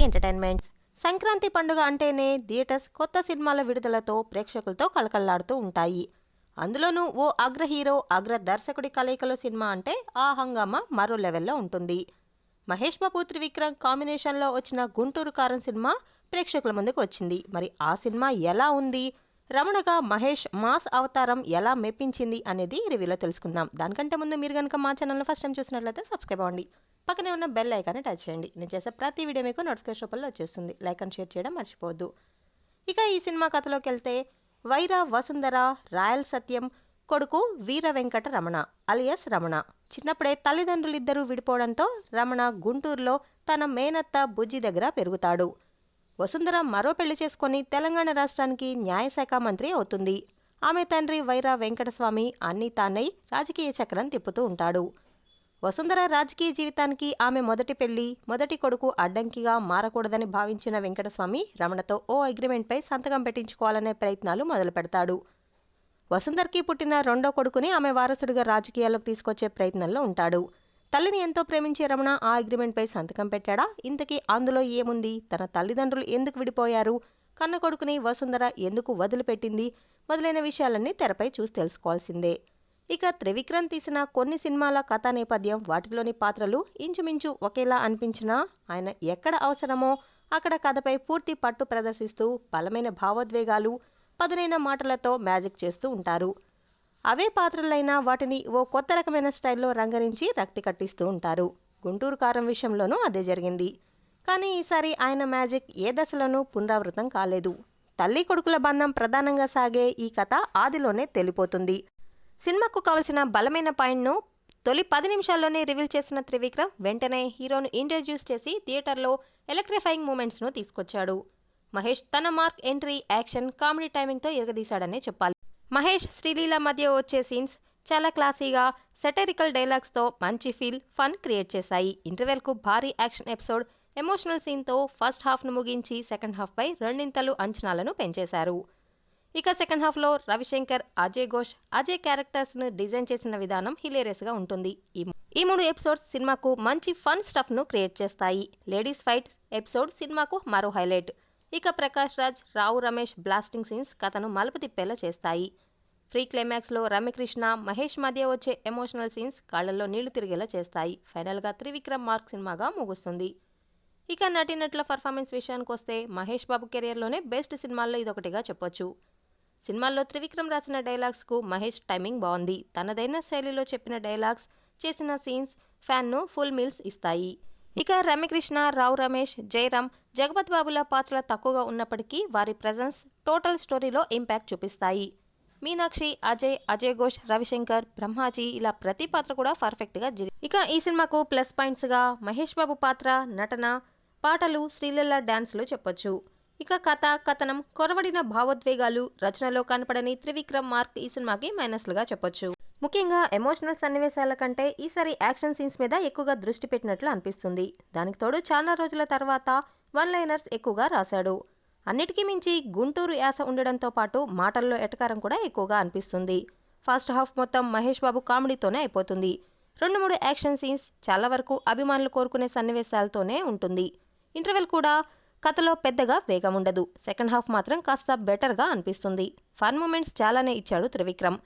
TV entertainments. Sankranti పండుగ అంటేనే theatres కొత్త సినిమాల విడుదలతో ప్రేక్షకులతో కలకల్లాడుతూ ఉంటాయి. అందులోనూ ఓ అగ్ర హీరో అగ్ర దర్శకుడి కలయికలో సినిమా అంటే ఆ హంగామా మరో లెవెల్లో ఉంటుంది. మహేష్ బాబు త్రివిక్రమ్ కాంబినేషన్లో వచ్చిన గుంటూరు కారం సినిమా ప్రేక్షకుల ముందుకు వచ్చింది. మరి ఆ సినిమా ఎలా ఉంది? రమణగా మహేష్ మాస్ అవతారం ఎలా మెప్పించింది అనేది రివ్యూలో తెలుసుకుందాం. దానికంటే ముందు మీరు కనుక మా ఛానల్ని ఫస్ట్ టైం చూసినట్లయితే సబ్స్క్రైబ్ అవ్వండి. పక్కనే ఉన్న బెల్ ఐకాన్ని టచ్ చేయండి. నేను చేసే ప్రతి వీడియో మీకు నోటిఫికేషన్ రూపంలో వచ్చేస్తుంది. లైక్ అండ్ షేర్ చేయడం మర్చిపోవద్దు. ఇక ఈ సినిమా కథలోకి వెళ్తే వైర వసుంధర రాయల్ సత్యం కొడుకు వీర వెంకట రమణ అలియస్ రమణ. చిన్నప్పుడే తల్లిదండ్రులిద్దరూ విడిపోవడంతో రమణ గుంటూరులో తన మేనత్త బుజ్జి దగ్గర పెరుగుతాడు. వసుంధర మరో పెళ్ళి చేసుకొని తెలంగాణ రాష్ట్రానికి న్యాయశాఖ మంత్రి అవుతుంది. ఆమె తండ్రి వైరా వెంకటస్వామి అన్నీ తానై రాజకీయ చక్రం తిప్పుతూ ఉంటాడు. వసుంధర రాజకీయ జీవితానికి ఆమె మొదటి పెళ్ళి మొదటి కొడుకు అడ్డంకిగా మారకూడదని భావించిన వెంకటస్వామి రమణతో ఓ అగ్రిమెంట్పై సంతకం పెట్టించుకోవాలనే ప్రయత్నాలు మొదలు పెడతాడు వసుంధర్కి పుట్టిన రెండో కొడుకుని ఆమె వారసుడిగా రాజకీయాల్లోకి తీసుకొచ్చే ప్రయత్నంలో ఉంటాడు. తల్లిని ఎంతో ప్రేమించే రమణ ఆ అగ్రిమెంట్పై సంతకం పెట్టాడా? ఇంతకీ అందులో ఏముంది? తన తల్లిదండ్రులు ఎందుకు విడిపోయారు? కన్న కొడుకుని వసుంధర ఎందుకు వదిలిపెట్టింది? మొదలైన విషయాలన్నీ తెరపై చూసి తెలుసుకోవాల్సిందే. ఇక త్రివిక్రమ్ తీసిన కొన్ని సినిమాల కథా నేపథ్యం వాటిలోని పాత్రలు ఇంచుమించు ఒకేలా అనిపించినా ఆయన ఎక్కడ అవసరమో అక్కడ కథపై పూర్తి పట్టు ప్రదర్శిస్తూ బలమైన భావోద్వేగాలు పదునైన మాటలతో మ్యాజిక్ చేస్తూ ఉంటారు. అవే పాత్రలైనా వాటిని ఓ కొత్త రకమైన స్టైల్లో రంగరించి రక్తి కట్టిస్తూ ఉంటారు. గుంటూరు కారం విషయంలోనూ అదే జరిగింది. కానీ ఈసారి ఆయన మ్యాజిక్ ఏ దశలోనూ పునరావృతం కాలేదు. తల్లి కొడుకుల బంధం ప్రధానంగా సాగే ఈ కథ ఆదిలోనే తెలిపోతుంది. సినిమాకు కావలసిన బలమైన పాయింట్ను తొలి పది నిమిషాల్లోనే రివీల్ చేసిన త్రివిక్రమ్ వెంటనే హీరోను ఇంట్రడ్యూస్ చేసి థియేటర్లో ఎలక్ట్రిఫైయింగ్ మూమెంట్స్ను తీసుకొచ్చాడు. మహేష్ తన మార్క్ ఎంట్రీ యాక్షన్ కామెడీ టైమింగ్తో ఎరగదీశాడనే చెప్పాలి. మహేష్ శ్రీలీల మధ్య వచ్చే సీన్స్ చాలా క్లాసీగా సెటరికల్ డైలాగ్స్తో మంచి ఫీల్ ఫన్ క్రియేట్ చేశాయి. ఇంటర్వెల్కు భారీ యాక్షన్ ఎపిసోడ్ ఎమోషనల్ సీన్తో ఫస్ట్ హాఫ్ను ముగించి సెకండ్ హాఫ్పై రెండింతలు అంచనాలను పెంచేశారు. ఇక సెకండ్ హాఫ్లో రవిశంకర్ అజయ్ ఘోష్ అజయ్ క్యారెక్టర్స్ను డిజైన్ చేసిన విధానం హిలేరియస్గా ఉంటుంది. ఈ ఈ మూడు ఎపిసోడ్స్ సినిమాకు మంచి ఫన్ స్టఫ్ను క్రియేట్ చేస్తాయి. లేడీస్ ఫైట్ ఎపిసోడ్ సినిమాకు మరో హైలైట్. ఇక ప్రకాష్ రాజ్ రావు రమేష్ బ్లాస్టింగ్ సీన్స్ కథను మలుపు తిప్పేలా చేస్తాయి. ఫ్రీ క్లైమాక్స్లో రమ్యకృష్ణ మహేష్ మధ్య వచ్చే ఎమోషనల్ సీన్స్ కాళ్ళల్లో నీళ్ళు తిరిగేలా చేస్తాయి. ఫైనల్గా త్రివిక్రమ్ మార్క్ సినిమాగా ముగుస్తుంది. ఇక నటీనటుల పర్ఫార్మెన్స్ విషయానికి వస్తే మహేష్ బాబు కెరియర్లోనే బెస్ట్ సినిమాల్లో ఇదొకటిగా చెప్పొచ్చు. సినిమాల్లో త్రివిక్రమ్ రాసిన డైలాగ్స్కు మహేష్ టైమింగ్ బాగుంది తనదైన శైలిలో చెప్పిన డైలాగ్స్ చేసిన సీన్స్ ఫ్యాన్ను ఫుల్ మీల్స్ ఇస్తాయి. ఇక రమ్యకృష్ణ రావు రమేష్ జయరామ్ జగపత్ బాబుల పాత్రలు తక్కువగా ఉన్నప్పటికీ వారి ప్రజెన్స్ టోటల్ స్టోరీలో ఇంపాక్ట్ చూపిస్తాయి. మీనాక్షి అజయ్ అజయ్ ఘోష్ రవిశంకర్ బ్రహ్మాజీ ఇలా ప్రతి పాత్ర కూడా పర్ఫెక్ట్గా జరిగి ఇక ఈ సినిమాకు ప్లస్ పాయింట్స్గా మహేష్ బాబు పాత్ర నటన పాటలు శ్రీలల్ల డ్యాన్స్లో చెప్పొచ్చు. ఇక కథ కథనం కొరవడిన భావోద్వేగాలు రచనలో కనపడని త్రివిక్రమ్ మార్క్ ఈ సినిమాకి మైనస్లుగా చెప్పొచ్చు. ముఖ్యంగా ఎమోషనల్ సన్నివేశాల కంటే ఈసారి యాక్షన్ సీన్స్ మీద ఎక్కువగా దృష్టి పెట్టినట్లు అనిపిస్తుంది. దానికి తోడు చాలా రోజుల తర్వాత వన్ లైనర్స్ ఎక్కువగా రాశాడు. అన్నిటికీ మించి గుంటూరు యాస ఉండడంతో పాటు మాటల్లో ఎటకారం కూడా ఎక్కువగా అనిపిస్తుంది. ఫస్ట్ హాఫ్ మొత్తం మహేష్ బాబు కామెడీతోనే అయిపోతుంది. రెండు మూడు యాక్షన్ సీన్స్ చాలా వరకు అభిమానులు కోరుకునే సన్నివేశాలతోనే ఉంటుంది. ఇంటర్వెల్ కూడా కథలో పెద్దగా వేగం ఉండదు సెకండ్ హాఫ్ మాత్రం కాస్త బెటర్గా అనిపిస్తుంది. ఫన్ మూమెంట్స్ చాలానే ఇచ్చాడు త్రివిక్రమ్.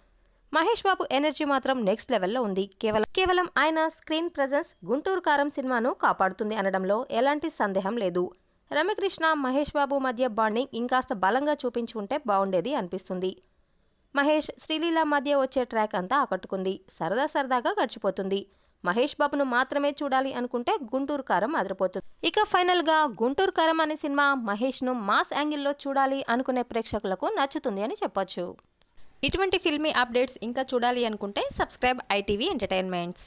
మహేష్ బాబు ఎనర్జీ మాత్రం నెక్స్ట్ లెవెల్లో ఉంది. కేవలం కేవలం ఆయన స్క్రీన్ ప్రజెన్స్ గుంటూరు కారం సినిమాను కాపాడుతుంది అనడంలో ఎలాంటి సందేహం లేదు. రమ్యకృష్ణ మహేష్ బాబు మధ్య బాండింగ్ ఇంకాస్త బలంగా చూపించి ఉంటే బాగుండేది అనిపిస్తుంది. మహేష్ శ్రీలీల మధ్య వచ్చే ట్రాక్ అంతా ఆకట్టుకుంది. సరదా సరదాగా గడిచిపోతుంది. మహేష్ బాబును మాత్రమే చూడాలి అనుకుంటే గుంటూరు కారం అదిరిపోతుంది. ఇక ఫైనల్గా గుంటూరు కారం అనే సినిమా మహేష్ను మాస్ యాంగిల్లో చూడాలి అనుకునే ప్రేక్షకులకు నచ్చుతుంది అని చెప్పొచ్చు. ఇటువంటి ఫిల్మీ అప్డేట్స్ ఇంకా చూడాలి అనుకుంటే సబ్స్క్రైబ్ ఐటీవీ ఎంటర్టైన్మెంట్స్.